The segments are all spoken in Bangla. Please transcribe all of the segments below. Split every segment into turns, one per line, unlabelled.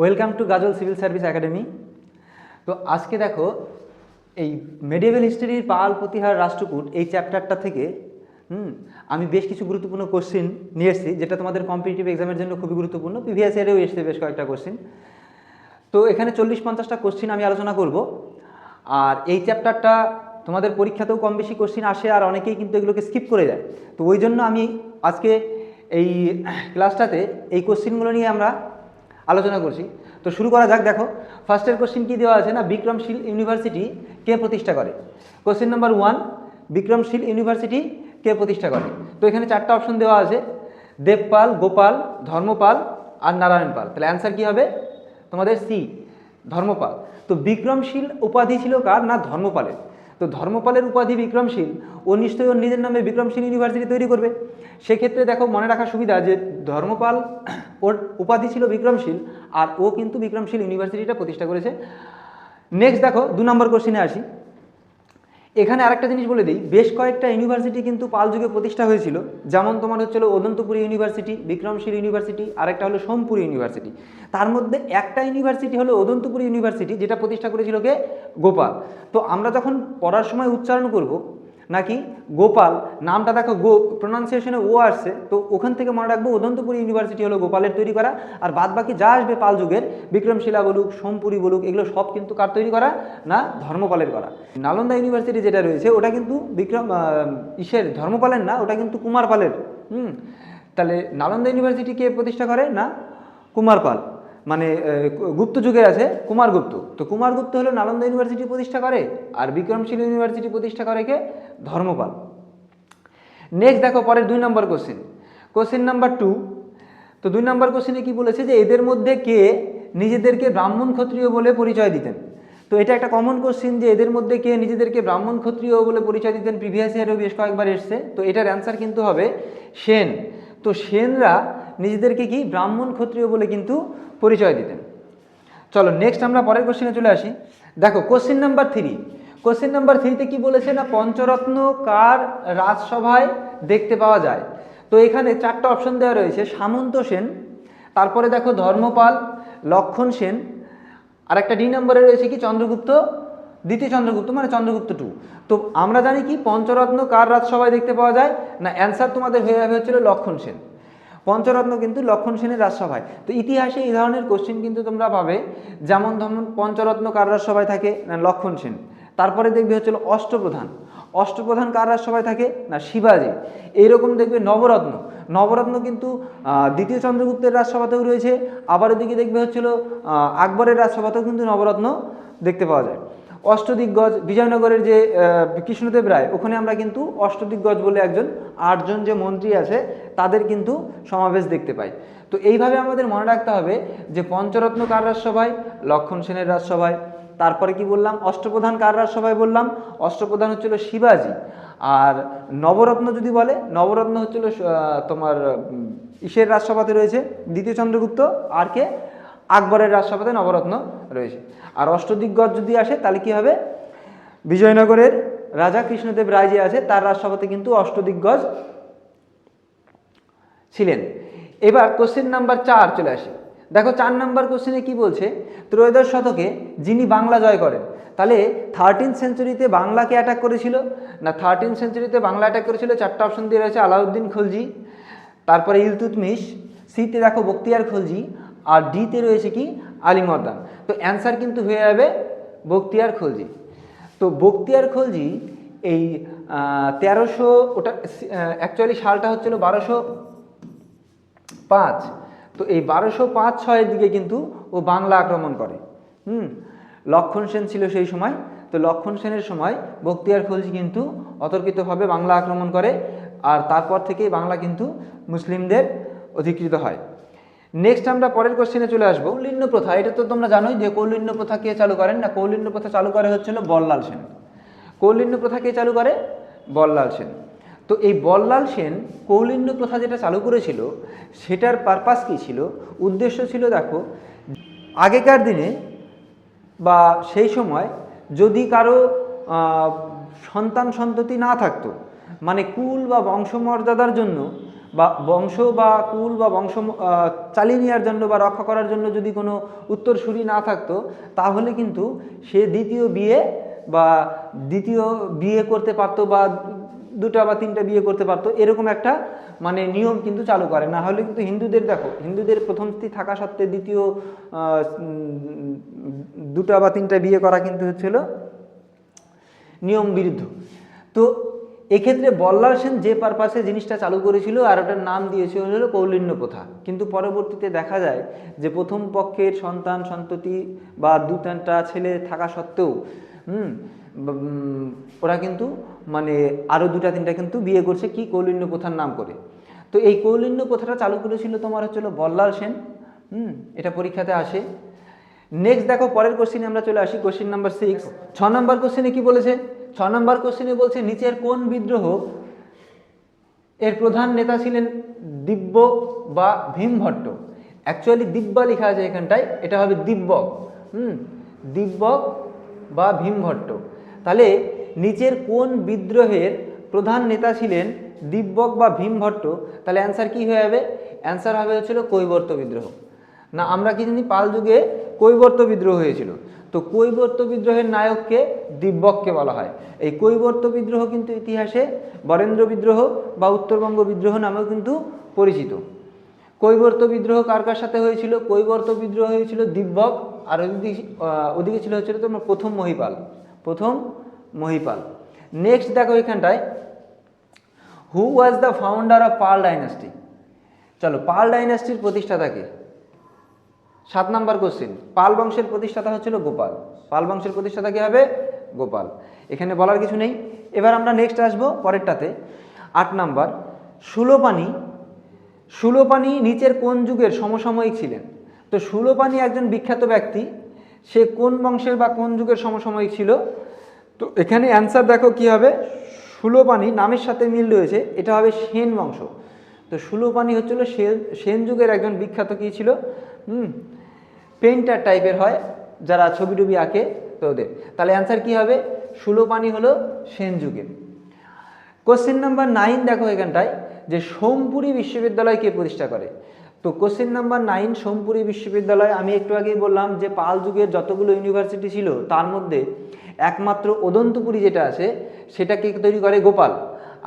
Welcome to Gajol civil service academy. তো আজকে দেখো, এই মেডিয়েভেল হিস্ট্রির পাল প্রতিহার রাষ্ট্রকূট এই চ্যাপ্টারটা থেকে, হুম, আমি বেশ কিছু গুরুত্বপূর্ণ কোশ্চেন নিয়ে এসেছি, যেটা তোমাদের কম্পিটিটিভ এক্সামের জন্য খুবই গুরুত্বপূর্ণ। প্রিভিয়াস ইয়ারেও এসেছে বেশ কয়েকটা কোশ্চেন তো এখানে চল্লিশ পঞ্চাশটা কোশ্চেন আমি আলোচনা করব। আর এই চ্যাপ্টারটা তোমাদের পরীক্ষাতেও কম বেশি কোশ্চেন আসে, আর অনেকেই কিন্তু এগুলোকে স্কিপ করে যায়। তো ওই জন্য আমি আজকে এই ক্লাসটাতে এই কোশ্চেনগুলো নিয়ে আমরা আলোচনা করছি। তো শুরু করা যাক, দেখো। ফার্স্টের কোশ্চেন কি দেওয়া আছে না? বিক্রমশীল ইউনিভার্সিটি কে প্রতিষ্ঠা করে? Question number one Vikramshila university কে প্রতিষ্ঠা করে? তো এখানে চারটা অপশন দেওয়া আছে। দেবপাল, গোপাল, ধর্মপাল আর নারায়ণ পাল। তাহলে অ্যান্সার কী হবে? তোমাদের সি ধর্মপাল। তো বিক্রমশীল উপাধি ছিল কার? না ধর্মপালের? তো ধর্মপালের উপাধি বিক্রমশীল ও নিশ্চয়ই ওর নিজের নামে বিক্রমশীল ইউনিভার্সিটি তৈরি করবে। সেক্ষেত্রে দেখো, মনে রাখা সুবিধা যে ধর্মপাল ওর উপাধি ছিল বিক্রমশীল আর ও কিন্তু বিক্রমশীল ইউনিভার্সিটিটা প্রতিষ্ঠা করেছে। নেক্সট দেখো, দু নম্বর কোশ্চিনে আসি। এখানে আরেকটা জিনিস বলে দিই, বেশ কয়েকটা ইউনিভার্সিটি কিন্তু পাল যুগে প্রতিষ্ঠা হয়েছিল। যেমন তোমার হচ্ছিল অদন্তপুর ইউনিভার্সিটি বিক্রমশীল ইউনিভার্সিটি আরেকটা হলো সোমপুর ইউনিভার্সিটি তার মধ্যে একটা ইউনিভার্সিটি হলো অদন্তপুর ইউনিভার্সিটি যেটা প্রতিষ্ঠা করেছিল কে? গোপাল। তো আমরা যখন পড়ার সময় উচ্চারণ করব নাকি গোপাল, নামটা দেখো গো প্রোনাউন্সিয়েশনে ও আসছে, তো ওখান থেকে মনে রাখব উদন্তপুর ইউনিভার্সিটি হলো গোপালের তৈরি করা, আর বাদ বাকি যা আসবে পাল যুগের, বিক্রমশিলা বলুক, সোমপুরি বলুক, এগুলো সব কিন্তু কার তৈরি করা না ধর্মপালের করা। নালন্দা ইউনিভার্সিটি যেটা রয়েছে, ওটা কিন্তু বিক্রম ইসের ধর্মপালের না, ওটা কিন্তু কুমারপালের। হুম, তাহলে নালন্দা ইউনিভার্সিটি কে প্রতিষ্ঠা করে না কুমারপাল? মানে গুপ্ত যুগের আছে কুমারগুপ্ত তো কুমারগুপ্ত হলো নালন্দা ইউনিভার্সিটি প্রতিষ্ঠা করে আর বিক্রমশীল ইউনিভার্সিটি প্রতিষ্ঠা করে কে? ধর্মপাল। নেক্সট দেখো পরের দুই নম্বর কোশ্চেন কোশ্চেন নাম্বার টু তো দুই নম্বর কোশ্চেনে কি বলেছে যে, এদের মধ্যে কে নিজেদেরকে ব্রাহ্মণ ক্ষত্রিয় বলে পরিচয় দিতেন? তো এটা একটা কমন কোশ্চেন যে, এদের মধ্যে কে নিজেদেরকে ব্রাহ্মণ ক্ষত্রিয় বলে পরিচয় দিতেন? প্রিভিয়াস ইয়ারেও বেশ কয়েকবার এসছে। তো এটার অ্যান্সার কিন্তু হবে সেন। তো সেনরা নিজেদেরকে কি ব্রাহ্মণ ক্ষত্রিয় বলে কিন্তু পরিচয় দিতেন। চলো নেক্সট আমরা পরের কোশ্চেনে চলে আসি। দেখো question number three question number থ্রিতে কি বলেছে না, পঞ্চরত্ন কার রাজসভায় দেখতে পাওয়া যায়? তো এখানে চারটা অপশন দেওয়া রয়েছে। সামন্ত সেন, তারপরে দেখো ধর্মপাল, লক্ষণ সেন আর একটা ডি নম্বরে রয়েছে কি, চন্দ্রগুপ্ত দ্বিতীয় চন্দ্রগুপ্ত মানে চন্দ্রগুপ্ত টু তো আমরা জানি কি, পঞ্চরত্ন কার রাজসভায় দেখতে পাওয়া যায়? না অ্যান্সার তোমাদের হয়ে যাবে হচ্ছিল লক্ষণ সেন। পঞ্চরত্ন কিন্তু লক্ষণ সেনের রাজসভায়। তো ইতিহাসে এই ধরনের কোশ্চেন কিন্তু তোমরা পাবে, যেমন ধরুন পঞ্চরত্ন কার রাজসভায় থাকে? না, লক্ষণ সেন। তারপরে দেখবে হচ্ছিল অষ্টপ্রধান। অষ্টপ্রধান কার রাজসভায় থাকে? না, শিবাজি। এইরকম দেখবে নবরত্ন। নবরত্ন কিন্তু দ্বিতীয় চন্দ্রগুপ্তের রাজসভাতেও রয়েছে। আবার ওদিকে দেখবে হচ্ছিল আকবরের রাজসভাতেও কিন্তু নবরত্ন দেখতে পাওয়া যায়। অষ্টদিগ্গজ বিজয়নগরের যে কৃষ্ণদেব রায়, ওখানে আমরা কিন্তু অষ্টদিগ্গজ বলে একজন, আটজন যে মন্ত্রী আছে, তাদের কিন্তু সমাবেশ দেখতে পাই। তো এইভাবে আমাদের মনে রাখতে হবে যে, পঞ্চরত্ন কার রাজসভায়? লক্ষণ সেনের রাজসভায়। তারপরে কি বললাম? অষ্টপ্রধান কার রাজসভায় বললাম? অষ্টপ্রধান হচ্ছিল শিবাজি। আর নবরত্ন যদি বলে, নবরত্ন হচ্ছিল তোমার ইসের রাজসভাতে রয়েছে, দ্বিতীয় চন্দ্রগুপ্ত, আর কে? আকবরের রাজসভাতে নবরত্ন রয়েছে। আর অষ্টদিগ্গজ যদি আসে, তাহলে কি হবে? বিজয়নগরের রাজা কৃষ্ণদেব রায় যে আছে, তার রাজসভাতে কিন্তু অষ্টদিগ্গজ ছিলেন। এবার কোশ্চেন নাম্বার চার চলে আসে। দেখো, চার নাম্বার কোশ্চেনে কি বলছে? ত্রয়োদশ শতকে যিনি বাংলা জয় করেন, তাহলে থার্টিন সেঞ্চুরিতে বাংলাকে অ্যাটাক করেছিল? না থার্টিন সেঞ্চুরিতে বাংলা অ্যাটাক করেছিল, চারটা অপশন দিয়ে রয়েছে, আলাউদ্দিন খলজি, তারপরে ইলতুতমিশ, সিতে দেখো, বক্তিয়ার খলজি আর ডিতে রয়েছে কি আলিমর্দান তো অ্যান্সার কিন্তু হয়ে যাবে বক্তিয়ার খলজি। তো বক্তিয়ার খলজি এই তেরোশো, ওটা অ্যাকচুয়ালি সালটা হচ্ছিল বারোশো পাঁচ। তো এই বারোশো পাঁচ ছয়ের দিকে কিন্তু ও বাংলা আক্রমণ করে। হুম? লক্ষণ সেন ছিল সেই সময়। তো লক্ষণ সেনের সময় বক্তিয়ার খলজি কিন্তু অতর্কিতভাবে বাংলা আক্রমণ করে। আর তারপর থেকেই বাংলা কিন্তু মুসলিমদের অধিকৃত হয়। নেক্সট আমরা পরের কোশ্চেনে চলে আসব। কৌলিন্য প্রথা, এটা তো তোমরা জানোই যে কৌলিন্য প্রথা কে চালু করেন না? কৌলিন্য প্রথা চালু করে হচ্ছিল বল্লাল সেন। কৌলিন্য প্রথা কে চালু করে? বল্লাল সেন। তো এই বল্লাল সেন কৌলিন্য প্রথা যেটা চালু করেছিল, সেটার পারপাস কী ছিল? উদ্দেশ্য ছিল দেখো, আগেকার দিনে বা সেই সময় যদি কারও সন্তান সন্ততি না থাকতো মানে কুল বা বংশমর্যাদার জন্য বা বংশ বা কুল বা বংশ চালিয়ে নেওয়ার জন্য বা রক্ষা করার জন্য যদি কোনো উত্তরসূরি না থাকতো, তাহলে কিন্তু সে দ্বিতীয় বিয়ে বা দ্বিতীয় বিয়ে করতে পারতো বা দুটা বা তিনটা বিয়ে করতে পারতো, এরকম একটা মানে নিয়ম কিন্তু চালু করে। না হলে কিন্তু হিন্দুদের, দেখো, হিন্দুদের প্রথম স্ত্রী থাকা সত্ত্বে দ্বিতীয় দুটা বা তিনটা বিয়ে করা কিন্তু হচ্ছিল নিয়ম বিরুদ্ধ। তো এক্ষেত্রে বল্লাল সেন যে পারপাসে জিনিসটা চালু করেছিল আর ওটার নাম দিয়েছিল হলো কৌলিন্য প্রথা। কিন্তু পরবর্তীতে দেখা যায় যে প্রথম পক্ষের সন্তান সন্ততি বা দু তিনটা ছেলে থাকা সত্ত্বেও হুম ওরা কিন্তু মানে আরও দুটা তিনটা কিন্তু বিয়ে করছে কি কৌলিন্য প্রথার নাম করে। তো এই কৌলিন্য প্রথাটা চালু করেছিল তোমার হচ্ছিল বল্লাল সেন হুম এটা পরীক্ষাতে আসে। নেক্সট দেখো পরের কোশ্চিনে আমরা চলে আসি কোশ্চিন নাম্বার সিক্স ছ নম্বর কোশ্চিনে কি বলেছে? ছ নম্বর কোশ্চিনে বলছে, নিচের কোন বিদ্রোহ এর প্রধান নেতা ছিলেন দিব্য বা ভীমভট্ট? অ্যাকচুয়ালি দিব্যা লেখা আছে এখানটায়, এটা হবে দিব্যক হুম দিব্যক বা ভীমভট্ট। তাহলে, নিচের কোন বিদ্রোহের প্রধান নেতা ছিলেন দিব্যক বা ভীমভট্ট? তাহলে অ্যান্সার কি হয়ে যাবে? অ্যান্সার হবে হচ্ছিল কৈবর্ত বিদ্রোহ। না, আমরা কি জানি পাল যুগে কৈবর্ত বিদ্রোহ হয়েছিল। তো কৈবর্ত বিদ্রোহের নায়ককে দিব্যককে বলা হয়। এই কৈবর্ত বিদ্রোহ কিন্তু ইতিহাসে বরেন্দ্র বিদ্রোহ বা উত্তরবঙ্গ বিদ্রোহ নামেও কিন্তু পরিচিত। কৈবর্ত বিদ্রোহ কার কার সাথে হয়েছিল? কৈবর্ত বিদ্রোহ হয়েছিল দিব্যক, আর ওদিকে ওদিকে ছিল হচ্ছিল তোমার প্রথম মহিপাল প্রথম মহিপাল। নেক্সট দেখো এখানটায় who was the founder of Pala dynasty চলো পাল ডাইনাস্টির প্রতিষ্ঠাতাকে সাত নাম্বার কোশ্চেন পাল বংশের প্রতিষ্ঠাতা হচ্ছিল গোপাল। পাল বংশের প্রতিষ্ঠাতা কি হবে? গোপাল। এখানে বলার কিছু নেই। এবার আমরা নেক্সট আসব পরেরটাতে। আট নাম্বার, সুলোপানি সুলোপানি নিচের কোন যুগের সমসাময়িক ছিলেন? তো সুলোপানি একজন বিখ্যাত ব্যক্তি, সে কোন বংশের বা কোন যুগের সমসাময়িক ছিল? তো এখানে অ্যান্সার দেখো কি হবে? সুলোপানি নামের সাথে মিল রয়েছে, এটা হবে সেন বংশ। তো সুলোপানি হচ্ছিল সেন সেন যুগের একজন বিখ্যাত কী ছিল? হুম পেন্টার টাইপের হয়, যারা ছবি টবি আঁকে তো ওদের। তাহলে অ্যান্সার কি হবে? সুলোপানি হলো সেন যুগের কোশ্চেন নাম্বার নাইন দেখো এখানটায়, যে সোমপুরি বিশ্ববিদ্যালয় কে প্রতিষ্ঠা করে? তো কোশ্চেন নাম্বার নাইন সোমপুরি বিশ্ববিদ্যালয়, আমি একটু আগেই বললাম যে পাল যুগের যতগুলো ইউনিভার্সিটি ছিল, তার মধ্যে একমাত্র অদন্তপুরী যেটা আছে, সেটাকে তৈরি করে গোপাল।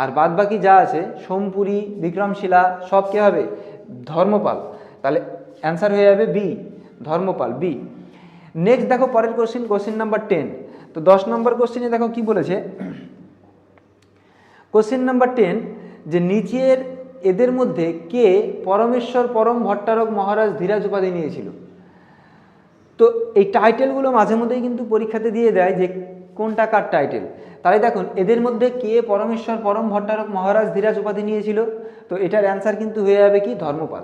আর বাদবাকি যা আছে, সোমপুরি, বিক্রমশিলা, সব কে হবে? ধর্মপাল। তাহলে অ্যান্সার হয়ে যাবে বি। ধর্মপাল, বি। নেক্সট দেখো পরের কোশ্চেন কোশ্চেন নাম্বার টেন তো দশ নম্বর কোশ্চেনে দেখো কি বলেছে? কোশ্চেন নাম্বার টেন যে নিচের এদের মধ্যে কে পরমেশ্বর পরম ভট্টারক মহারাজ ধীরাজ উপাধি নিয়েছিল? তো এই টাইটেলগুলো মাঝে মধ্যেই কিন্তু পরীক্ষাতে দিয়ে দেয় যে কোনটা কার টাইটেল তাই দেখুন, এদের মধ্যে কে পরমেশ্বর পরম ভট্টারক মহারাজ ধীরাজ উপাধি নিয়েছিল? তো এটার অ্যান্সার কিন্তু হয়ে যাবে কি? ধর্মপাল।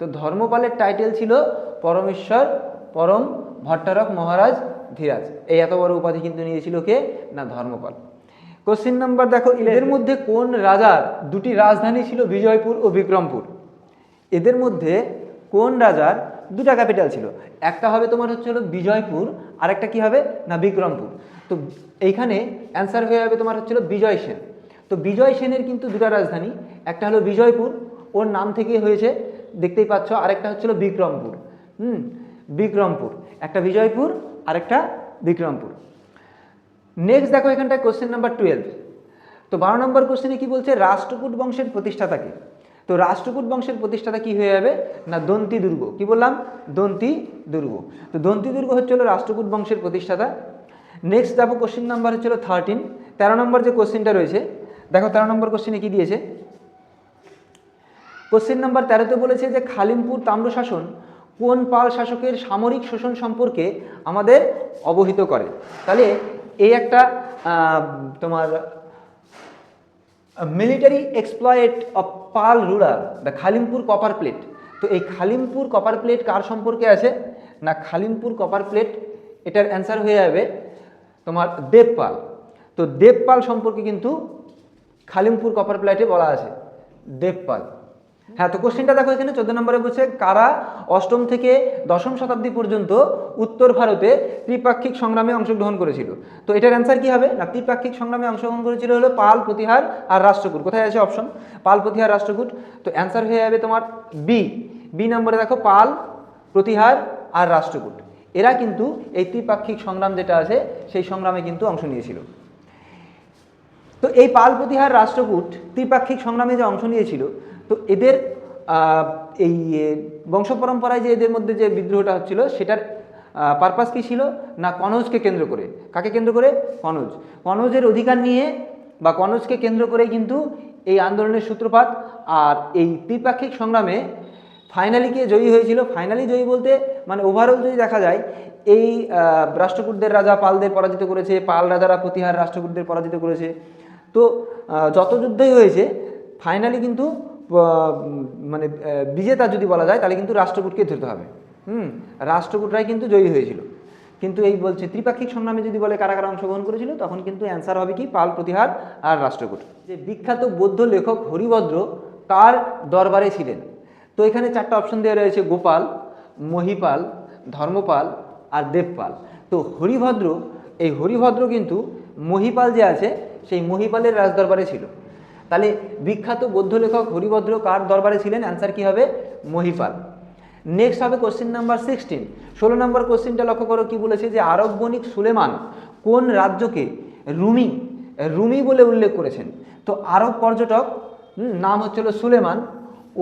তো ধর্মপালের টাইটেল ছিল পরমেশ্বর পরম ভট্টারক মহারাজ ধীরাজ। এই এত বড় উপাধি কিন্তু নিয়েছিল কে? না, ধর্মপাল। কোশ্চিন নাম্বার দেখো, এদের মধ্যে কোন রাজার দুটি রাজধানী ছিল বিজয়পুর ও বিক্রমপুর? এদের মধ্যে কোন রাজার দুটা ক্যাপিটাল ছিল? একটা হবে তোমার হচ্ছে হলো বিজয়পুর আর একটা কী হবে? না, বিক্রমপুর। তো এইখানে অ্যান্সার হয়ে যাবে তোমার হচ্ছিল বিজয় সেন। তো বিজয় সেনের কিন্তু দুটা রাজধানী, একটা হলো বিজয়পুর, ওর নাম থেকে হয়েছে দেখতেই পাচ্ছ, আরেকটা হচ্ছিল বিক্রমপুর। হুম, বিক্রমপুর। একটা বিজয়পুর, আরেকটা বিক্রমপুর। নেক্সট দেখো এখানটায় কোশ্চেন নাম্বার টুয়েলভ তো বারো নম্বর কোশ্চেনে কি বলছে, রাষ্ট্রকূট বংশের প্রতিষ্ঠাতাকে তো রাষ্ট্রকূট বংশের প্রতিষ্ঠাতা কি হয়ে যাবে? না, দন্তি দুর্গ। কি বললাম? দন্তি দুর্গ। তো দন্তি দুর্গ হচ্ছিল রাষ্ট্রকূট বংশের প্রতিষ্ঠাতা। নেক্সট দেখো কোশ্চেন নাম্বার হচ্ছিল থার্টিন তেরো নম্বর যে কোশ্চেনটা রয়েছে, দেখো তেরো নম্বর কোশ্চেনে কি দিয়েছে? কোশ্চেন নাম্বার তেরোতে বলেছে যে খালিমপুর তাম্রশাসন কোন পাল শাসকের সামরিক শোষণ সম্পর্কে আমাদের অবহিত করে? তাহলে এই একটা তোমার military exploit of Pala ruler the Khalimpur copper plate তো এই খালিমপুর কপার প্লেট কার সম্পর্কে আছে? না, খালিমপুর কপার প্লেট এটার অ্যান্সার হয়ে যাবে তোমার দেবপাল তো দেবপাল সম্পর্কে কিন্তু খালিমপুর কপার প্লেটে বলা আছে দেবপাল হ্যাঁ তো কোশ্চেনটা দেখো এখানে, চোদ্দ নম্বরে বলছে, কারা অষ্টম থেকে দশম শতাব্দী পর্যন্ত উত্তর ভারতে ত্রিপাক্ষিক সংগ্রামে অংশগ্রহণ করেছিল? তো এটার অ্যান্সার কি হবে? না, ত্রিপাক্ষিক সংগ্রামে অংশগ্রহণ করেছিল হলো পাল, প্রতিহার আর রাষ্ট্রকূট। কোথায় আছে অপশন পাল, প্রতিহার, রাষ্ট্রকূট। তো অ্যান্সার হয়ে যাবে তোমার বি বি নম্বরে দেখো, পাল, প্রতিহার আর রাষ্ট্রকূট। এরা কিন্তু এই ত্রিপাক্ষিক সংগ্রাম যেটা আছে, সেই সংগ্রামে কিন্তু অংশ নিয়েছিল। তো এই পাল, প্রতিহার, রাষ্ট্রকূট ত্রিপাক্ষিক সংগ্রামে যে অংশ নিয়েছিল তো এদের এই বংশ পরম্পরায় যে এদের মধ্যে যে বিদ্রোহটা হচ্ছিল, সেটার পারপাস কী ছিল? না, কনৌজকে কেন্দ্র করে। কাকে কেন্দ্র করে? কনৌজ। কনৌজের অধিকার নিয়ে বা কনৌজকে কেন্দ্র করে কিন্তু এই আন্দোলনের সূত্রপাত আর এই ত্রিপাক্ষিক সংগ্রামে ফাইনালি কে জয়ী হয়েছিল? ফাইনালি জয়ী বলতে মানে ওভারঅল যদি দেখা যায়, এই রাষ্ট্রকূটদের রাজা পালদের পরাজিত করেছে, পাল রাজারা প্রতিহার রাষ্ট্রকূটদের পরাজিত করেছে। তো যত যুদ্ধই হয়েছে ফাইনালি কিন্তু মানে বিজেতা যদি বলা যায়, তাহলে কিন্তু রাষ্ট্রকূটকে ধরতে হবে। হুম? রাষ্ট্রকূটরাই কিন্তু জয়ী হয়েছিল। কিন্তু এই বলছে, ত্রিপাক্ষিক সংগ্রামে যদি বলে কারা কারা অংশগ্রহণ করেছিল, তখন কিন্তু অ্যান্সার হবে কি, পাল, প্রতিহার আর রাষ্ট্রকূট। যে বিখ্যাত বৌদ্ধ লেখক হরিভদ্র কার দরবারে ছিলেন। তো এখানে চারটা অপশন দেওয়া রয়েছে, গোপাল, মহিপাল, ধর্মপাল আর দেবপাল। তো হরিভদ্র, এই হরিভদ্র কিন্তু মহিপাল যে আছে, সেই মহিপালের রাজদরবারে ছিল। তাহলে বিখ্যাত বৌদ্ধ লেখক হরিভদ্র কার দরবারে ছিলেন? অ্যান্সার কি হবে? মহিপাল। নেক্সট হবে কোশ্চেন নাম্বার সিক্সটিন ষোলো নম্বর কোশ্চেনটা লক্ষ্য করো কি বলেছে যে আরব বণিক সুলেমান কোন রাজ্যকে রুমি রুমি বলে উল্লেখ করেছেন? তো আরব পর্যটক নাম হচ্ছিল সুলেমান।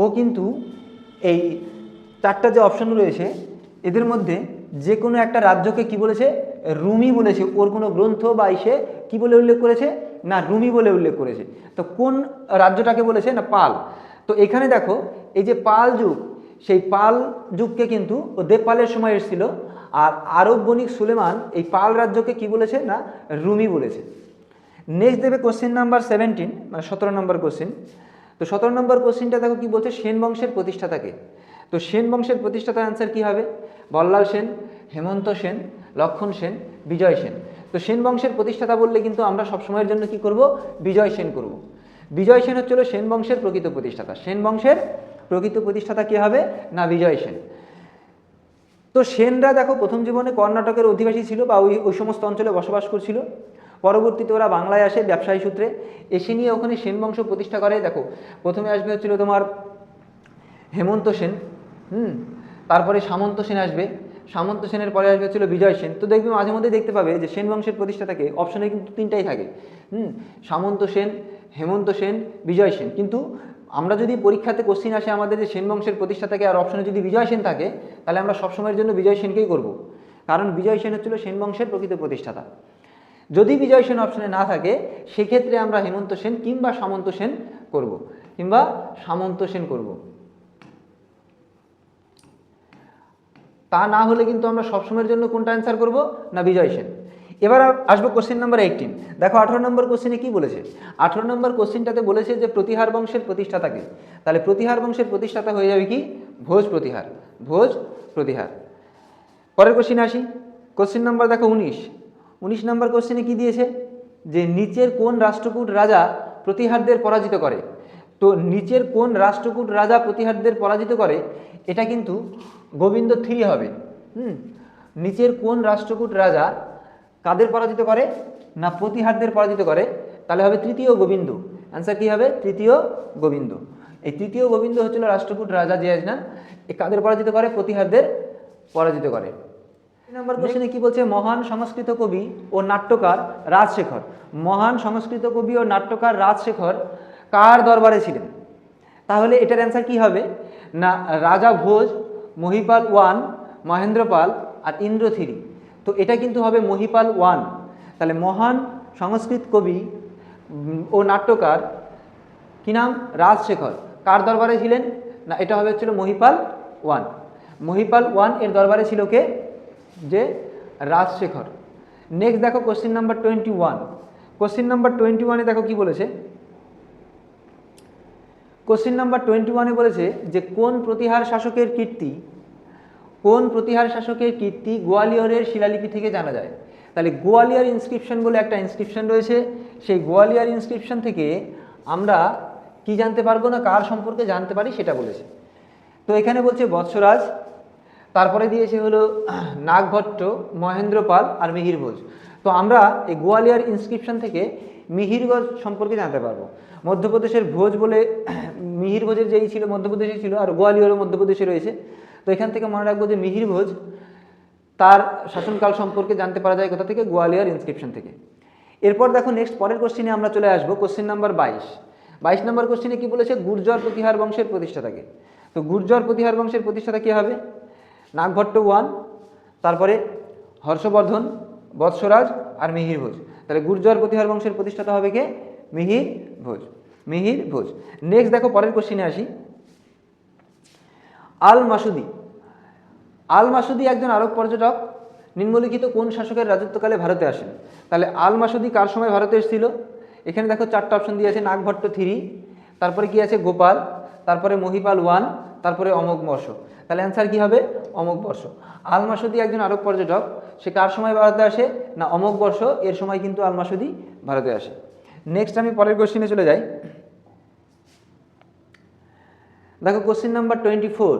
ও কিন্তু এই চারটা যে অপশন রয়েছে, এদের মধ্যে যে কোনো একটা রাজ্যকে কি বলেছে? রুমি বলেছে। ওর কোনো গ্রন্থ বা ইসে কী বলে উল্লেখ করেছে? না রুমি বলে উল্লেখ করেছে। তো কোন রাজ্যটাকে বলেছে? না পাল। তো এখানে দেখো, এই যে পাল যুগ, সেই পাল যুগকে কিন্তু ও দেবপালের সময় এসেছিল। আর আরব বণিক সুলেমান এই পাল রাজ্যকে কি বলেছে? না রুমি বলেছে। নেক্সট দেবে কোশ্চেন নাম্বার সেভেন্টিন মানে সতেরো নম্বর কোশ্চেন তো সতেরো নম্বর কোশ্চেনটা দেখো কি বলছে? সেন বংশের প্রতিষ্ঠাতাকে। তো সেন বংশের প্রতিষ্ঠাতার অ্যান্সার কি হবে? বল্লাল সেন, হেমন্ত সেন, লক্ষণ সেন, বিজয় সেন। তো সেন বংশের প্রতিষ্ঠাতা বললে কিন্তু আমরা সবসময়ের জন্য কি করব? বিজয় সেন করব। বিজয় সেন হচ্ছিল সেন বংশের প্রকৃত প্রতিষ্ঠাতা। সেন বংশের প্রকৃত প্রতিষ্ঠাতা কি হবে? না, বিজয় সেন। তো সেনরা দেখো, প্রথম জীবনে কর্ণাটকের অধিবাসী ছিল বা ওই ওই সমস্ত অঞ্চলে বসবাস করছিল। পরবর্তীতে ওরা বাংলায় আসে ব্যবসায়ী সূত্রে। এসে নিয়ে ওখানে সেন বংশ প্রতিষ্ঠা করে। দেখো, প্রথমে আসবে হচ্ছিল তোমার হেমন্ত সেন, হুম? তারপরে সামন্ত সেন আসবে। সামন্ত সেনের পরে আসবে হচ্ছিল বিজয় সেন। তো দেখবে মাঝে মধ্যে দেখতে পাবে যে সেন বংশের প্রতিষ্ঠাতাকে অপশনে কিন্তু তিনটাই থাকে। হুম, সামন্ত সেন, হেমন্ত সেন, বিজয় সেন। কিন্তু আমরা যদি পরীক্ষাতে কোশ্চিন আসে আমাদের যে সেন বংশের প্রতিষ্ঠা থাকে আর অপশনে যদি বিজয় সেন থাকে, তাহলে আমরা সবসময়ের জন্য বিজয় সেনকেই করব। কারণ বিজয় সেন হচ্ছিল সেন বংশের প্রকৃত প্রতিষ্ঠাতা। যদি বিজয় সেন অপশনে না থাকে, সেক্ষেত্রে আমরা হেমন্ত সেন কিংবা সামন্ত সেন করব। কিংবা সামন্ত সেন করব। তা না হলে কিন্তু আমরা সবসময়ের জন্য কোনটা অ্যান্সার করব? না বিজয় সেন। এবার আসব কোশ্চেন নাম্বার এইটিন দেখো, আঠারো নম্বর কোশ্চেনে কি বলেছে? আঠারো নম্বর কোশ্চেনটাতে বলেছে যে প্রতিহার বংশের প্রতিষ্ঠাতাকে তাহলে প্রতিহার বংশের প্রতিষ্ঠাতা হয়ে যাবে কি? ভোজ প্রতিহার। ভোজ প্রতিহার। পরের কোশ্চেন আসি। কোশ্চেন নাম্বার দেখো উনিশ। উনিশ নম্বর কোশ্চেনে কি দিয়েছে? যে নিচের কোন রাষ্ট্রকূট রাজা প্রতিহারদের পরাজিত করে? তো নিচের কোন রাষ্ট্রকূট রাজা প্রতিহারদের পরাজিত করে এটা কিন্তু গোবিন্দ থ্রি হবে। হুম? নিচের কোন রাষ্ট্রকূট রাজা কাদের পরাজিত করে না প্রতিহারদের পরাজিত করে তাহলে হবে তৃতীয় গোবিন্দ। অ্যান্সার কী হবে? তৃতীয় গোবিন্দ। এই তৃতীয় গোবিন্দ হচ্ছিল রাষ্ট্রকূট রাজা যে না এ কাদের পরাজিত করে? প্রতিহারদের পরাজিত করে। নম্বর কোশ্চেনে কি বলছে? মহান সংস্কৃত কবি ও নাট্যকার রাজশেখর। মহান সংস্কৃত কবি ও নাট্যকার রাজশেখর কার দরবারে ছিলেন? তাহলে এটার অ্যান্সার কি হবে? না, রাজা ভোজ, মহিপাল ওয়ান মহেন্দ্রপাল আর ইন্দ্র থ্রি। তো এটা কিন্তু হবে মহিপাল ওয়ান। তাহলে মহান সংস্কৃত কবি ও নাট্যকার, কি নাম? রাজশেখর। কার দরবারে ছিলেন? না, এটা হবে হচ্ছিল মহিপাল ওয়ান। মহিপাল ওয়ানের দরবারে ছিল কে? যে? রাজশেখর। নেক্সট দেখো question number twenty one question number twenty ওয়ানে দেখো কি বলেছে? কোশ্চিন নাম্বার টোয়েন্টি ওয়ানে বলেছে যে, কোন প্রতিহার শাসকের কীর্তি, কোন প্রতিহার শাসকের কীর্তি গোয়ালিয়রের শিলালিপি থেকে জানা যায়? তাহলে গোয়ালিয়র ইনস্ক্রিপশন বলে একটা ইনস্ক্রিপশন রয়েছে। সেই গোয়ালিয়র ইনস্ক্রিপশন থেকে আমরা কি জানতে পারব না, কার সম্পর্কে জানতে পারি সেটা বলেছে। তো এখানে বলছে বৎসরাজ, তারপরে দিয়েছে হলো নাগভট্ট, মহেন্দ্র পাল আর মিহির ভোজ। তো আমরা এই গোয়ালিয়র ইনস্ক্রিপশন থেকে মিহিরগঞ্জ সম্পর্কে জানতে পারব। মধ্যপ্রদেশের ভোজ বলে মিহির ভোজের যেই ছিল, মধ্যপ্রদেশে ছিল আর গোয়ালিয়রও মধ্যপ্রদেশে রয়েছে, তো এখান থেকে মনে রাখব যে মিহির ভোজ তার শাসনকাল সম্পর্কে জানতে পারা যায় কোথা থেকে? গোয়ালিয়র ইনস্ক্রিপশন থেকে। এরপর দেখো নেক্সট পরের কোশ্চিনে আমরা চলে আসব কোশ্চিন নাম্বার বাইশ। বাইশ নম্বর কোশ্চিনে কি বলেছে? গুর্জর প্রতিহার বংশের প্রতিষ্ঠাতাকে। তো গুর্জর প্রতিহার বংশের প্রতিষ্ঠাতা কী হবে? নাগভট্ট ওয়ান, তারপরে হর্ষবর্ধন, বৎসরাজ আর মিহির ভোজ। তাহলে গুর্জর প্রতিহার বংশের প্রতিষ্ঠাতা হবে কে? মিহির ভোজ। মিহির ভোজ। নেক্সট দেখো পরের কোশ্চিনে আসি। আল মাসুদি আল মাসুদি একজন আরব পর্যটক। নিম্নলিখিত কোন শাসকের রাজত্বকালে ভারতে আসেন? তাহলে আল মাসুদি কার সময় ভারতে এসেছিল? এখানে দেখো চারটা অপশন দিয়ে আছে, নাগভট্ট থ্রি, তারপরে কি আছে গোপাল, তারপরে মহিপাল ওয়ান, তারপরে অমোঘ বর্ষ। তাহলে অ্যান্সার কি হবে? অমোঘ বর্ষ। আল মাসুদি একজন আরব পর্যটক, সে কার সময় ভারতে আসে? না, অমোঘ বর্ষ, এর সময় কিন্তু আল মাসুদি ভারতে আসে। নেক্সট আমি পরের কোশ্চিনে চলে যাই। দেখো কোশ্চিন নাম্বার টোয়েন্টি ফোর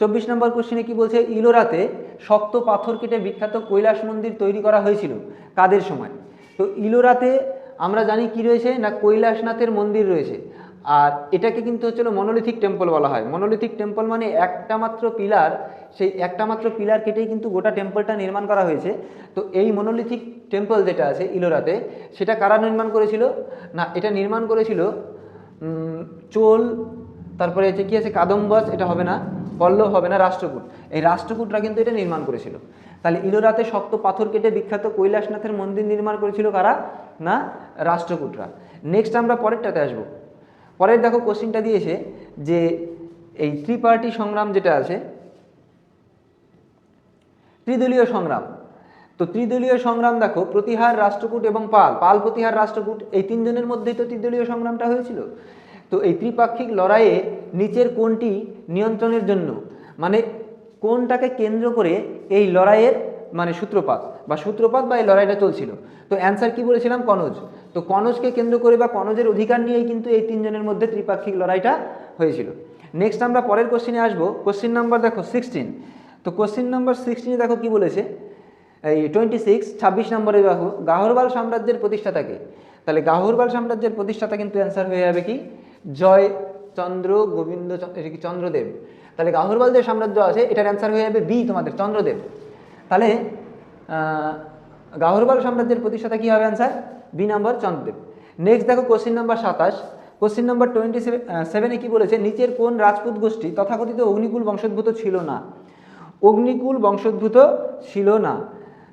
চব্বিশ নম্বর কোশ্চিনে কি বলছে? ইলোরাতে শক্ত পাথর কেটে বিখ্যাত কৈলাস মন্দির তৈরি করা হয়েছিল। কাদের সময়? তো ইলোরাতে আমরা জানি কি রয়েছে না কৈলাসনাথের মন্দির রয়েছে। আর এটাকে কিন্তু হচ্ছিল মনোলিথিক টেম্পল বলা হয়। মনোলিথিক টেম্পল মানে একটা মাত্র পিলার, সেই একটা মাত্র পিলার কেটেই কিন্তু গোটা টেম্পলটা নির্মাণ করা হয়েছে। তো এই মনোলিথিক টেম্পল যেটা আছে ইলোরাতে, সেটা কারা নির্মাণ করেছিল? না, এটা নির্মাণ করেছিল চোল তারপরে হচ্ছে কি আছে, কাদম্বাস, এটা হবে না, পল্লব হবে না, রাষ্ট্রকূট। এই রাষ্ট্রকূটরা কিন্তু এটা নির্মাণ করেছিল। তাহলে ইলোরাতে শক্ত পাথর কেটে বিখ্যাত কৈলাসনাথের মন্দির নির্মাণ করেছিল কারা? না, রাষ্ট্রকূটরা। নেক্সট আমরা পরেরটাতে আসব। পরের দেখো কোশ্চিনটা দিয়েছে যে এই ত্রিপার্টি সংগ্রাম যেটা আছে, ত্রিদলীয় সংগ্রাম। তো ত্রিদলীয় সংগ্রাম দেখো, প্রতিহার, রাষ্ট্রকূট এবং পাল। পাল, প্রতিহার, রাষ্ট্রকূট, এই তিনজনের মধ্যেই তো ত্রিদলীয় সংগ্রামটা হয়েছিল। তো এই ত্রিপাক্ষিক লড়াইয়ে নিচের কোনটি নিয়ন্ত্রণের জন্য মানে কোনটাকে কেন্দ্র করে এই লড়াইয়ের মানে সূত্রপাত, বা সূত্রপাত বা এই লড়াইটা চলছিল। তো অ্যান্সার কি বলেছিলাম? কনজ। তো কনজকে কেন্দ্র করে বা কনজের অধিকার নিয়েই কিন্তু এই তিনজনের মধ্যে ত্রিপাক্ষিক লড়াইটা হয়েছিল। নেক্সট আমরা পরের কোশ্চিনে আসব। কোশ্চিন নাম্বার দেখো সিক্সটিন তো কোশ্চিন নাম্বার সিক্সটিনে দেখো কি বলেছে? এই টোয়েন্টি সিক্স ছাব্বিশ নম্বরে দেখো, গাহরবাল সাম্রাজ্যের প্রতিষ্ঠাতাকে তাহলে গাহরবাল সাম্রাজ্যের প্রতিষ্ঠাতা কিন্তু অ্যান্সার হয়ে যাবে কি? জয় চন্দ্র গোবিন্দ এটা কি চন্দ্রদেব? তাহলে গাহরবাল যে সাম্রাজ্য আছে, এটার অ্যান্সার হয়ে যাবে বি তোমাদের চন্দ্রদেব। তাহলে গাহরবাল সাম্রাজ্যের প্রতিষ্ঠাতা কী হবে answer B number Chandradev. Next দেখো কোশ্চিন নাম্বার সাতাশ। কোশ্চিন নাম্বার টোয়েন্টি সেভেনে কী বলেছে? নিচের কোন রাজপুত গোষ্ঠী তথাকথিত অগ্নিকুল বংশোদ্ভূত ছিল না? অগ্নিকুল বংশোদ্ভূত ছিল না।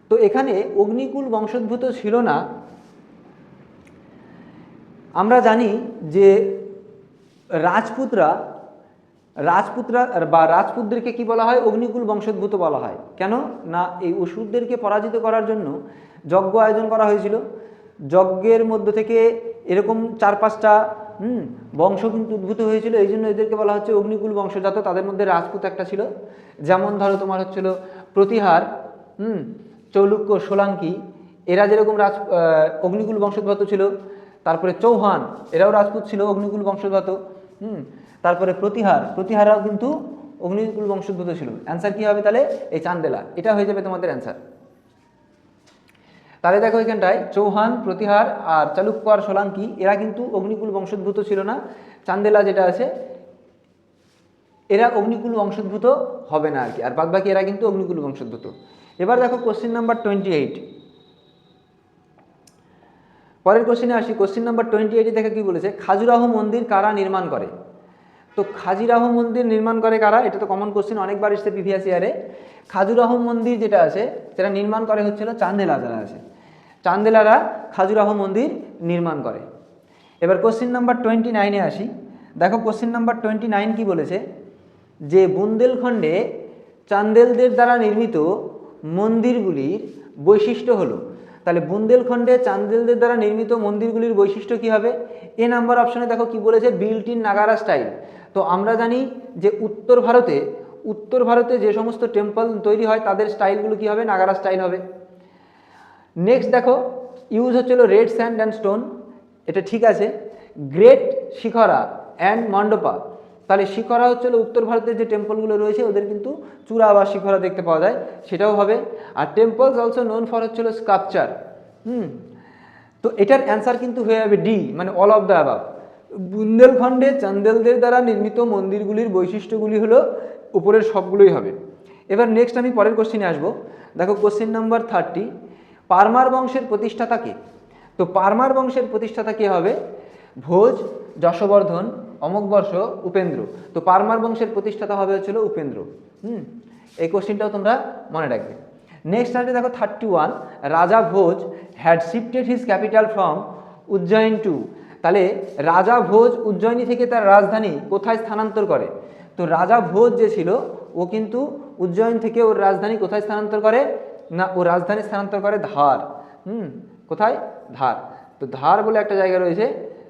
তো এখানে অগ্নিকুল বংশোদ্ভূত ছিল না। আমরা জানি যে রাজপুতরা রাজপুতরা বা রাজপুতদেরকে কি বলা হয়? অগ্নিকুল বংশোদ্ভূত বলা হয়। কেন? না, এই অসুরদেরকে পরাজিত করার জন্য যজ্ঞ আয়োজন করা হয়েছিল। যজ্ঞের মধ্য থেকে এরকম চার পাঁচটা, হুম, বংশ কিন্তু উদ্ভূত হয়েছিল। এই জন্য এদেরকে বলা হচ্ছে অগ্নিকুল বংশজাত তাদের মধ্যে রাজপুত একটা ছিল। যেমন ধরো তোমার হচ্ছিল প্রতিহার, হুম, চৌলুক্য সোলাঙ্কি। এরা যেরকম রাজ অগ্নিকুল বংশোদ্ভূত ছিল। তারপরে চৌহান, এরাও রাজপুত ছিল অগ্নিকুল বংশোদ্ভূত। হুম, তারপরে প্রতিহার, প্রতিহারাও কিন্তু অগ্নিকুল বংশোদ্ভূত ছিল। অ্যান্সার কি হবে তাহলে? এই চান্দেলা, এটা হয়ে যাবে তোমাদের অ্যান্সার তাহলে দেখো এখানটায়, চৌহান, প্রতিহার আর চালুক্য আর সোলাঙ্কি, এরা কিন্তু অগ্নিকুল বংশোদ্ভূত ছিল না। চান্দেলা যেটা আছে, এরা অগ্নিকুল বংশোদ্ভূত হবে না আর কি। আর বাদবাকি এরা কিন্তু অগ্নিকুল বংশোদ্ভূত। এবার দেখো কোশ্চিন নাম্বার টোয়েন্টি এইট পরের কোশ্চিনে আসি। কোশ্চিন নাম্বার টোয়েন্টি এইটে দেখে কী বলেছে? খাজুরাহ মন্দির কারা নির্মাণ করে? তো খাজিরাহ মন্দির নির্মাণ করে কারা? এটা তো কমন কোশ্চিন অনেকবার এসছে প্রিভিয়াস ইয়ারে খাজুরাহ মন্দির যেটা আছে, সেটা নির্মাণ করে হচ্ছিল চান্দেলা যারা আছে। চান্দেলারা খাজুরাহ মন্দির নির্মাণ করে। এবার কোশ্চিন নাম্বার টোয়েন্টি নাইনে আসি। দেখো কোশ্চিন নাম্বার টোয়েন্টি নাইন কী বলেছে? যে বুন্দেলখণ্ডে চান্দেলদের দ্বারা নির্মিত মন্দিরগুলির বৈশিষ্ট্য হলো তাহলে বুন্দেলখণ্ডে চান্দেলদের দ্বারা নির্মিত মন্দিরগুলির বৈশিষ্ট্য কী হবে? এ নাম্বার অপশানে দেখো কি বলেছে বিল্ট ইন নাগারা স্টাইল তো আমরা জানি যে উত্তর ভারতে উত্তর ভারতে যে সমস্ত টেম্পল তৈরি হয়, তাদের স্টাইলগুলো কী হবে? নাগারা স্টাইল হবে। নেক্সট দেখো ইউজ হচ্ছিল রেড স্যান্ড অ্যান্ড স্টোন এটা ঠিক আছে। গ্রেট শিখরা অ্যান্ড মণ্ডপা তাহলে শিখরা হচ্ছে উত্তর ভারতের যে টেম্পলগুলো রয়েছে, ওদের কিন্তু চূড়া বা শিখরা দেখতে পাওয়া যায়, সেটাও হবে। আর টেম্পলস অলসো নোন ফর হচ্ছে হলো স্কাপচার হুম? তো এটার অ্যান্সার কিন্তু হয়ে যাবে ডি মানে অল অফ দ্য অ্যাবাভ বুন্দেলখণ্ডে চান্দেলদের দ্বারা নির্মিত মন্দিরগুলির বৈশিষ্ট্যগুলি হলো উপরের সবগুলোই হবে। এবার নেক্সট আমি পরের কোশ্চিনে আসব। দেখো কোশ্চেন নাম্বার থার্টি পারমার বংশের প্রতিষ্ঠাতা কে? তো পারমার বংশের প্রতিষ্ঠাতা কে হবে? ভোজ যশবর্ধন অমোকবর্ষ উপেন্দ্র। তো পারমার বংশের প্রতিষ্ঠাতা হবে হচ্ছিল উপেন্দ্র। হুম, এই কোশ্চেনটাও তোমরা মনে রাখবে। নেক্সট আসবে দেখো thirty one Raja Bhoj had shifted his capital from Ujjain to তাহলে রাজা ভোজ উজ্জয়িনী থেকে তার রাজধানী কোথায় স্থানান্তর করে? তো রাজা ভোজ যে ছিল, ও কিন্তু উজ্জয়ন থেকে ওর রাজধানী কোথায় স্থানান্তর করে? না, ও রাজধানী স্থানান্তর করে ধার হুম, কোথায়? ধার তো ধার বলে একটা জায়গা রয়েছে,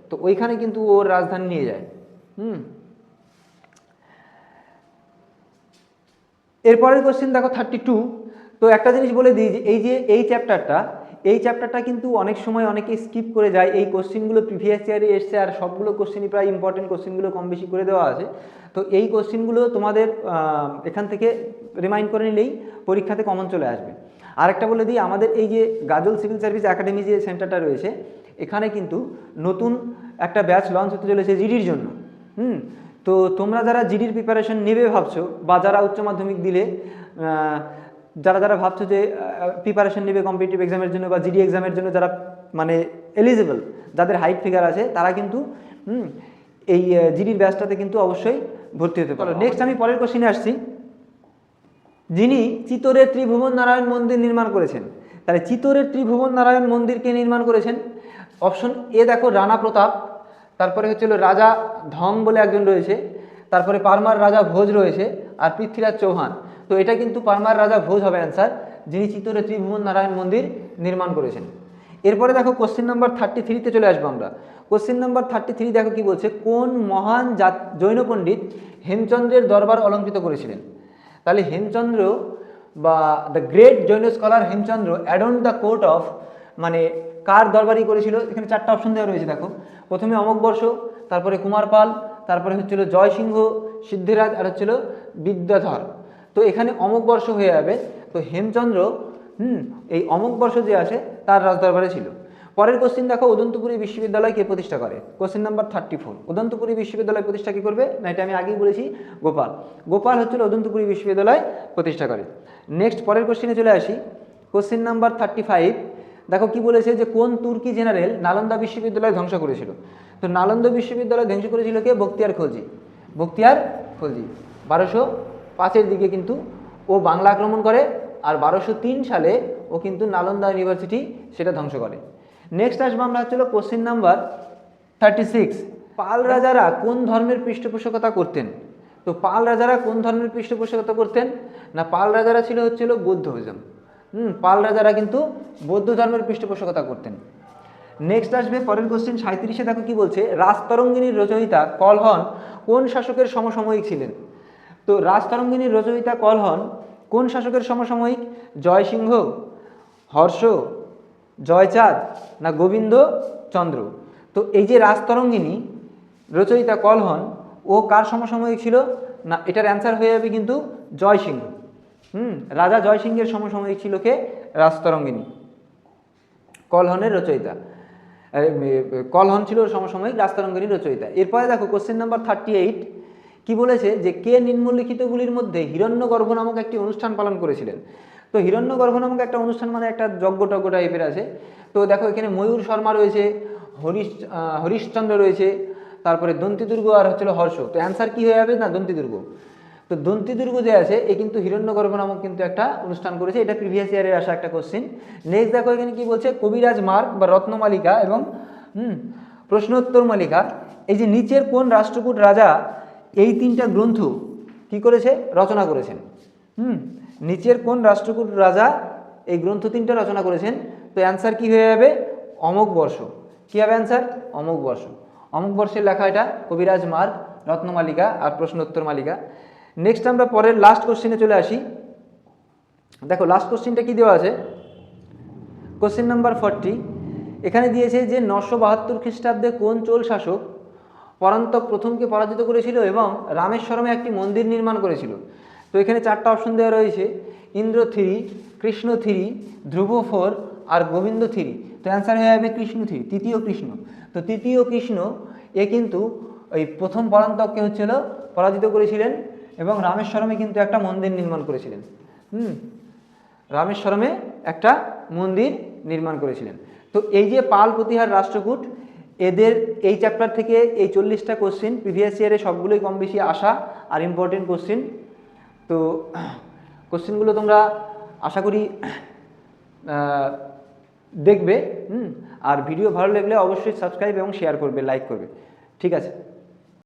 তো ওইখানে কিন্তু ওর রাজধানী নিয়ে যায়। এরপরের কোশ্চেন দেখো থার্টি টু তো একটা জিনিস বলে দিই যে, এই যে, এই চ্যাপ্টারটা এই চ্যাপ্টারটা কিন্তু অনেক সময় অনেকে স্কিপ করে যায়। এই কোশ্চেনগুলো প্রিভিয়াস ইয়ারে এসছে আর সবগুলো কোশ্চেনই প্রায় ইম্পর্টেন্ট কোশ্চেনগুলো কম বেশি করে দেওয়া আছে। তো এই কোশ্চেনগুলো তোমাদের এখান থেকে রিমাইন্ড করে নিলেই পরীক্ষাতে কমন চলে আসবে। আরেকটা বলে দিই, আমাদের এই যে গাজল সিভিল সার্ভিস একাডেমি যে সেন্টারটা রয়েছে, এখানে কিন্তু নতুন একটা ব্যাচ লঞ্চ হতে চলেছে জিডির জন্য। হুম, তো তোমরা যারা জিডির প্রিপারেশন নেবে ভাবছ বা যারা উচ্চ মাধ্যমিক দিলে যারা যারা ভাবছ যে প্রিপারেশন নেবে কম্পিটিটিভ এক্সামের জন্য বা জিডি এক্সামের জন্য যারা মানে এলিজিবল যাদের হাইট ফিগার আছে, তারা কিন্তু এই জিডির ব্যাচটাতে কিন্তু অবশ্যই ভর্তি হতে পারো। নেক্সট আমি পরের কোশ্চিনে আসছি। যিনি চিতোরের ত্রিভুবন নারায়ণ মন্দির নির্মাণ করেছেন, তাহলে চিতোরের ত্রিভুবন নারায়ণ মন্দিরকে নির্মাণ করেছেন অপশন এ দেখো রানা প্রতাপ তারপরে হচ্ছিল রাজা ধং বলে একজন রয়েছে, তারপরে পারমার রাজা ভোজ রয়েছে আর পৃথ্বীরাজ চৌহান। তো এটা কিন্তু পারমার রাজা ভোজ হবে অ্যান্সার যিনি চিতোরে ত্রিভুবন নারায়ণ মন্দির নির্মাণ করেছেন। এরপরে দেখো কোশ্চেন নাম্বার থার্টি থ্রিতে চলে আসব আমরা। কোশ্চেন নাম্বার থার্টি থ্রি দেখো কি বলছে, কোন মহান জাত, জৈন পণ্ডিত হেমচন্দ্রের দরবার অলঙ্কৃত করেছিলেন? তাহলে হেমচন্দ্র বা the great Jain scholar Hemchandra adorned the court of মানে কার দরবারই করেছিল? এখানে চারটা অপশন দেওয়া রয়েছে দেখো। প্রথমে অমোক বর্ষ, তারপরে কুমার পাল, তারপরে হচ্ছিল জয় সিংহ সিদ্ধিরাজ আর হচ্ছিল বিদ্যাধর। তো এখানে অমোক বর্ষ হয়ে যাবে। তো হেমচন্দ্র, হুম, এই অমোক বর্ষ যে আসে তার রাজদরবারে ছিল। পরের কোশ্চিন দেখো, উদন্তপুরী বিশ্ববিদ্যালয় কে প্রতিষ্ঠা করে? Question number thirty four Odantapuri বিশ্ববিদ্যালয় প্রতিষ্ঠা কী করবে? না, এটা আমি আগেই বলেছি, গোপাল। গোপাল হচ্ছিল উদন্তপুরী বিশ্ববিদ্যালয় প্রতিষ্ঠা করে। নেক্সট পরের কোশ্চিনে চলে আসি। কোশ্চিন নাম্বার থার্টি ফাইভ দেখো কি বলেছে যে কোন তুর্কি জেনারেল নালন্দা বিশ্ববিদ্যালয় ধ্বংস করেছিল? তো নালন্দা বিশ্ববিদ্যালয় ধ্বংস করেছিল কে? বক্তিয়ার খলজি। বক্তিয়ার খলজি। বারোশো পাঁচের দিকে কিন্তু ও বাংলা আক্রমণ করে আর বারোশো তিন সালে ও কিন্তু নালন্দা ইউনিভার্সিটি সেটা ধ্বংস করে। নেক্সট আসব আমরা হচ্ছিল question number thirty six Pala রাজারা কোন ধর্মের পৃষ্ঠপোষকতা করতেন? তো পাল রাজারা কোন ধর্মের পৃষ্ঠপোষকতা করতেন? না, পাল রাজারা ছিল হচ্ছিল বৌদ্ধজম হুম পাল রাজারা কিন্তু বৌদ্ধ ধর্মের পৃষ্ঠপোষকতা করতেন। নেক্সট আসবে পরের কোশ্চেন সাঁত্রিশে দেখো কি বলছে, রাজতরঙ্গিনীর রচয়িতা কলহন কোন শাসকের সমসাময়িক ছিলেন? তো রাজতরঙ্গিনীর রচয়িতা কলহন কোন শাসকের সমসাময়িক? জয়সিংহ, হর্ষ, জয়চাঁদ না গোবিন্দ চন্দ্র? তো এই যে রাজতরঙ্গিনী, রচয়িতা কলহন, ও কার সমসাময়িক ছিল? না, এটার অ্যান্সার হয়ে যাবে কিন্তু জয়সিংহ। হুম, রাজা জয়সিংহের সমসাময়িক ছিল কে? রাজতরঙ্গিনী। কলহনের রচয়িতা। কলহন ছিল সমসাময়িক, রাজতরঙ্গিনীর রচয়িতা। এরপরে দেখো কোশ্চেন নাম্বার থার্টি এইট কি বলেছে যে, কে নিম্নলিখিতগুলির মধ্যে হিরণ্যগর্ভ নামক একটি অনুষ্ঠান পালন করেছিলেন? তো হিরণ্যগর্ভ নামক একটা অনুষ্ঠান মানে একটা যজ্ঞ টজ্ঞ টাইপের আছে। তো দেখো, এখানে ময়ূর শর্মা রয়েছে, হরিশ হরিশচন্দ্র রয়েছে, তারপরে দন্তিদুর্গ আর হচ্ছিল হর্ষ। তো অ্যান্সার কি হয়ে যাবে? না, দন্তিদুর্গ। তো দন্তিদুর্গ যে আছে, এ কিন্তু হিরণ্যগর্ভ নামক কিন্তু একটা অনুষ্ঠান করেছে। এটা প্রিভিয়াস ইয়ারের আসা একটা কোশ্চেন নেক্সট দেখো এখানে কি বলছে, কবিরাজ মার্গ বা রত্নমালিকা এবং, হুম, প্রশ্নোত্তর মালিকা। এই যে নিচের কোন রাষ্ট্রকূট রাজা এই তিনটা গ্রন্থ কি করেছে? রচনা করেছেন। হুম, নিচের কোন রাষ্ট্রকূট রাজা এই গ্রন্থ তিনটা রচনা করেছেন? তো অ্যান্সার কি হয়ে যাবে? অমোক বর্ষ। কী হবে অ্যান্সার অমোক বর্ষ। অমুক বর্ষের লেখা এটা, কবিরাজ মার্গ রত্নমালিকা আর প্রশ্নোত্তর মালিকা। নেক্সট আমরা পরের লাস্ট কোশ্চেনে চলে আসি। দেখো লাস্ট কোশ্চেনটা কি দেওয়া আছে? কোশ্চেন নাম্বার ফর্টি এখানে দিয়েছে যে, নশো বাহাত্তর খ্রিস্টাব্দে কোন চোল শাসক পরান্তক প্রথমকে পরাজিত করেছিল এবং রামেশ্বরমে একটি মন্দির নির্মাণ করেছিল? তো এখানে চারটা অপশন দেওয়া রয়েছে। Indra three Krishna three Dhruva four আর গোবিন্দ থ্রি তো অ্যান্সার হয়ে যাবে কৃষ্ণ থ্রি তৃতীয় কৃষ্ণ। তো তৃতীয় কৃষ্ণ, এ কিন্তু ওই প্রথম পরান্তককে হচ্ছিল পরাজিত করেছিলেন এবং রামেশ্বরমে কিন্তু একটা মন্দির নির্মাণ করেছিলেন। হুম? রামেশ্বরমে একটা মন্দির নির্মাণ করেছিলেন। তো এই যে পাল প্রতিহার রাষ্ট্রকূট, এদের এই চ্যাপ্টার থেকে এই চল্লিশটা কোশ্চিন প্রিভিয়াস ইয়ারে সবগুলোই কম বেশি আসা আর ইম্পর্টেন্ট কোশ্চিন তো কোশ্চিনগুলো তোমরা আশা করি দেখবে। হুম? আর ভিডিও ভালো লাগলে অবশ্যই সাবস্ক্রাইব এবং শেয়ার করবে লাইক করবে। ঠিক আছে?